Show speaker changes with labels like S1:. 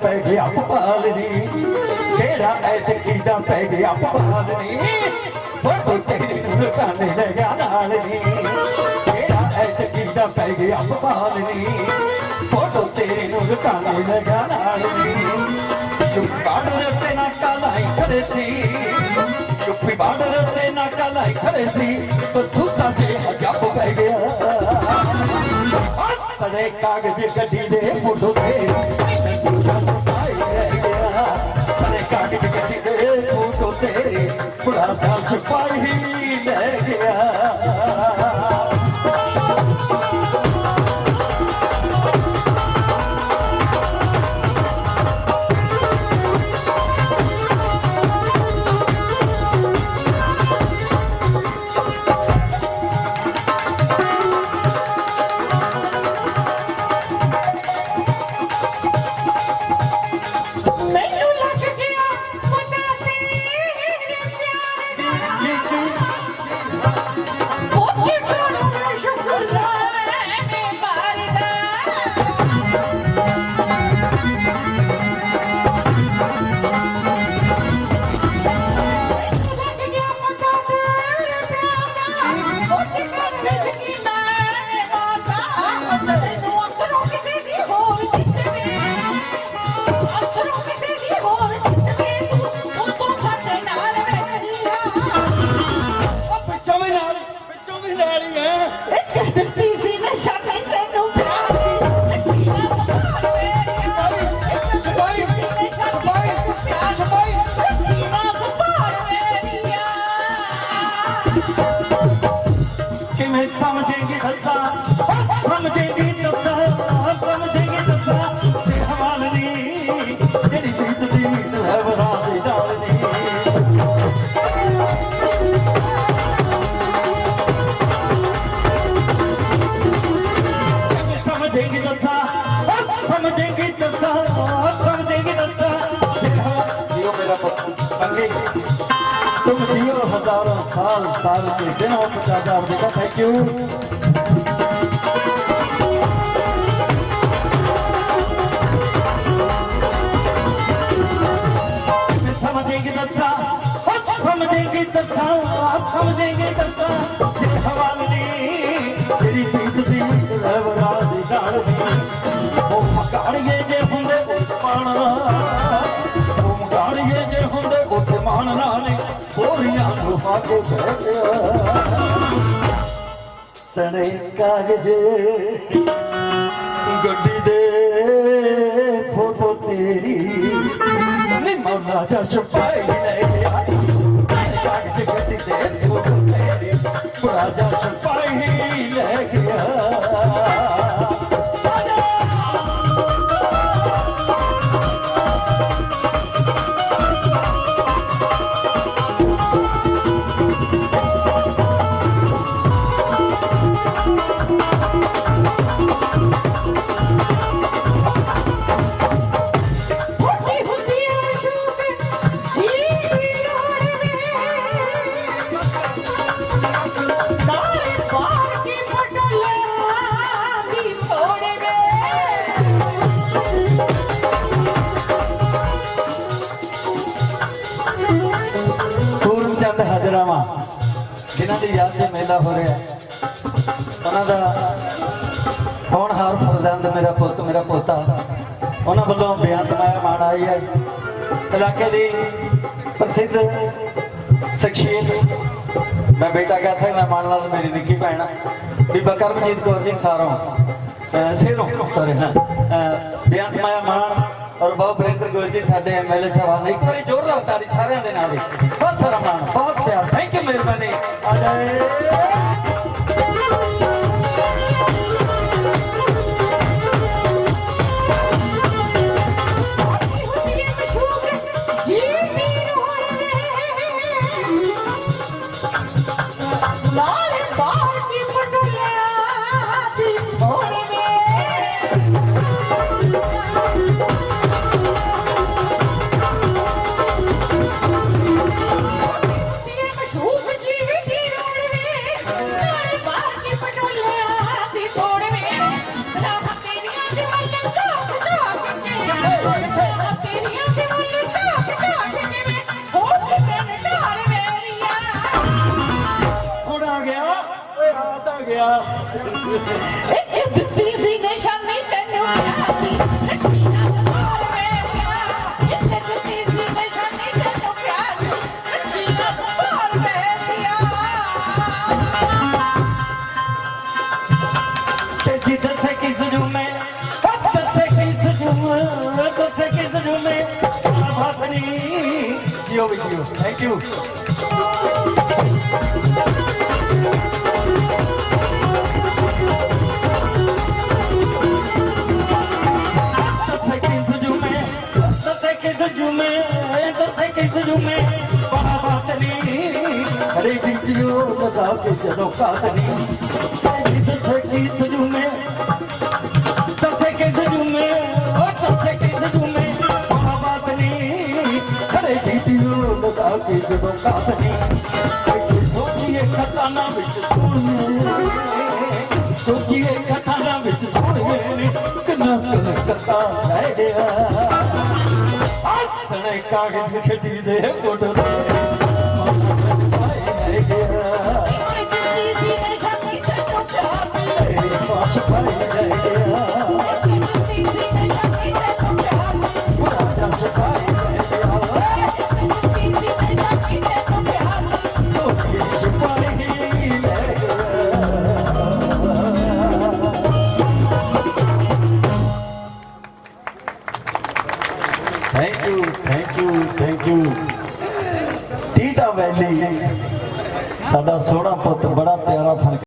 S1: ਪੈ ਗਿਆ ਪਾਲਣੀ ਕਿਹੜਾ ਐਤਕੀ ਦਾ ਪੈ ਗਿਆ ਪਾਲਣੀ ਫੋਟੋ ਤੇਰੀ ਨੂੰ ਲੁਕਾਣੇ ਲਗਾ ਨਾਲ ਨੀ। ਕਿਹੜਾ ਐਤਕੀ ਦਾ ਪੈ ਗਿਆ ਪਾਲਣੀ ਫੋਟੋ ਤੇਰੀ ਨੂੰ ਲੁਕਾਣੇ ਲਗਾ ਨਾਲ ਨੀ। ਚੁੱਪ ਬਾਰਡਰ ਤੇ ਨਾ ਕਾਲਾਈ ਖੜੇ ਸੀ। ਚੁੱਪੀ ਬਾਰਡਰ ਤੇ ਨਾ ਕਾਲਾਈ ਖੜੇ ਸੀ। ਬਸੂਤਾ ਤੇ ਹਜਬ ਪੈ ਗਿਆ। ਸੜੇ ਕਾਗਜ਼ ਗੱਡੀ ਦੇ ਫੋਟੋ ਤੇ ਤੇ ਬੁੜਾ ਕਿਵੇਂ ਸਮਝੇਂਗੇ ਹੱਸਾ ਸਮਝੇਂਗੀ ਦੱਸਾਂ ਸਮਝੇਂਗੀ ਦੱਸਾਂ ਤੇ ਹਵਾਲਨੀ ਜਿਹੜੀ ਬੀਤ ਦੀ ਹੈ ਵਰਾਂ ਦੀ ਡਾਲਨੀ ਕਿਵੇਂ ਸਮਝੇਂਗੀ ਦੱਸਾਂ ਸਮਝੇਂਗੀ ਦੱਸਾਂ ਸਮਝੇਂਗੀ ਦੱਸਾਂ ਤੇ ਹਵਾ तुम जियो हजारों साल साल के दिन हो पचासा आप देखा थैंक यू समझेंगे दत्ता समझेंगे दत्ता आप समझेंगे दत्ता जिस हवाले तेरी पीठ दी रवरा दी जान दी ओ फकाड़िए जे हुंदे उस पाना ओ मकाड़िए जे हुंदे उस मान ना ਹੋਰੀਆਂ ਨੂੰ ਹਾਕੇ ਬਹਿ ਸਣੇ ਕਾਗਜ਼ ਗੱਡੀ ਦੇ ਫੋਟੋ ਤੇਰੀ। ਨੀ ਮੌਲਾ ਦਾ ਛਪਾਈ ਲੈ ਗਿਆ ਕਾਗਜ਼ ਗੱਡੀ ਦੇ ਫੋਟੋ ਤੇਰੀ। ਬੜਾ ਜਾ ਪੂਰਨ ਚੰਦ ਹਜਰਾਵਾ, ਜਿਨ੍ਹਾਂ ਦੀ ਯਾਦ 'ਚ ਮੇਲਾ ਹੋ ਰਿਹਾ ਉਹਨਾਂ ਦਾ ਹੋਣਹਾਰ ਫਰਜ਼ੰਦ ਮੇਰਾ ਪੁੱਤ, ਮੇਰਾ ਪੋਤਾ? ਉਹਨਾਂ ਵੱਲੋਂ ਬੇਅੰਤ ਮਾਇਆ ਮਾਣ ਆਈ ਹੈ। ਇਲਾਕੇ ਦੀ ਪ੍ਰਸਿੱਧ ਸ਼ਖਸੀਅਤ, ਮੈਂ ਬੇਟਾ ਕਹਿ ਸਕਦਾ, ਮਾਣ ਨਾਲ ਮੇਰੀ ਨਿੱਕੀ ਭੈਣ ਬੀਬਾ ਕਰਮਜੀਤ ਕੌਰ ਜੀ, ਸਾਰੋਂ, ਅਹ ਸਿਰੋਂ ਸੋਰੀ ਹਾਂ ਬੇਅੰਤ ਮਾਇਆ ਮਾਣ ਔਰ ਬਹੁਤ ਬਰਿੰਦਰ ਗੋਇਲ ਜੀ, ਸਾਡੇ ਐਮਐਲਏ ਸਾਹਿਬਾਨ ਇੱਕ ਵਾਰੀ ਜ਼ੋਰਦਾਰ ਤਾੜੀ ਸਾਰਿਆਂ ਦੇ ਨਾਲ ਦੀ ਬਹੁਤ ਸਾਰਾ ਬਹੁਤ ਪਿਆਰ। ਥੈਂਕ ਯੂ ਮਿਹਰਬਾਨੀ। ਆ ਜਾਏ ਗਿਆ।
S2: ਇੱਕ ਦਿੱਤੀ ਸੀ ਨਿਸ਼ਾਨੀ ਤੈਨੂੰ
S1: ਦੱਸੇ ਕਿਸ ਨੂੰ ਮੈਂ, ਦੱਸੇ ਕਿਸ ਨੂੰ, ਦੱਸੇ ਕਿਸ ਨੂੰ ਮੈਂ ਭਾਸਨੀ ਜੀਓ ਵੀਡੀਓ ਥੈਂਕ ਯੂ ਦੱਸੇ ਕਿਸ ਨੂੰ ਮੈਂ ਭਾਸਨੀ ਹਰੇ ਵੀਡੀਓ ਲਗਾ ਕੇ ਜਦੋਂ ਕਾਤਨੀ। ਤੇ ਜੀ ਦੱਸੇ ਕਿਸ ਨੂੰ ਮੈਂ ਦੱਸੇ ਕਿਸ ਨੂੰ ਮੈਂ ਉਹ ਦੱਸੇ ਕਿਸ ਨੂੰ ਮੈਂ ਬਾਤ ਨਹੀਂ ਖੜੇ ਵੀਡੀਓ ਲਗਾ ਕੇ ਜਦੋਂ ਕਾਤਨੀ। ਸੋਚੀਏ ਖਤਾਨਾ ਵਿੱਚ ਹੱਸਣੇ ਕਾਗਜ਼ ਖੱਟੀ ਦੇ ਫੋਟੋ ਲੈ ਗਿਆ
S2: ਇੱਕ ਦਿੱਤੀ ਸੀ ਨਿਸ਼ਾਨੀ ਤੈਨੂੰ ਪਿਆਰੀ
S1: ਤੇਰੇ ਪਾਸ ਪਾਈ ਲੈ ਸੋਹਣਾ ਪੁੱਤ ਬੜਾ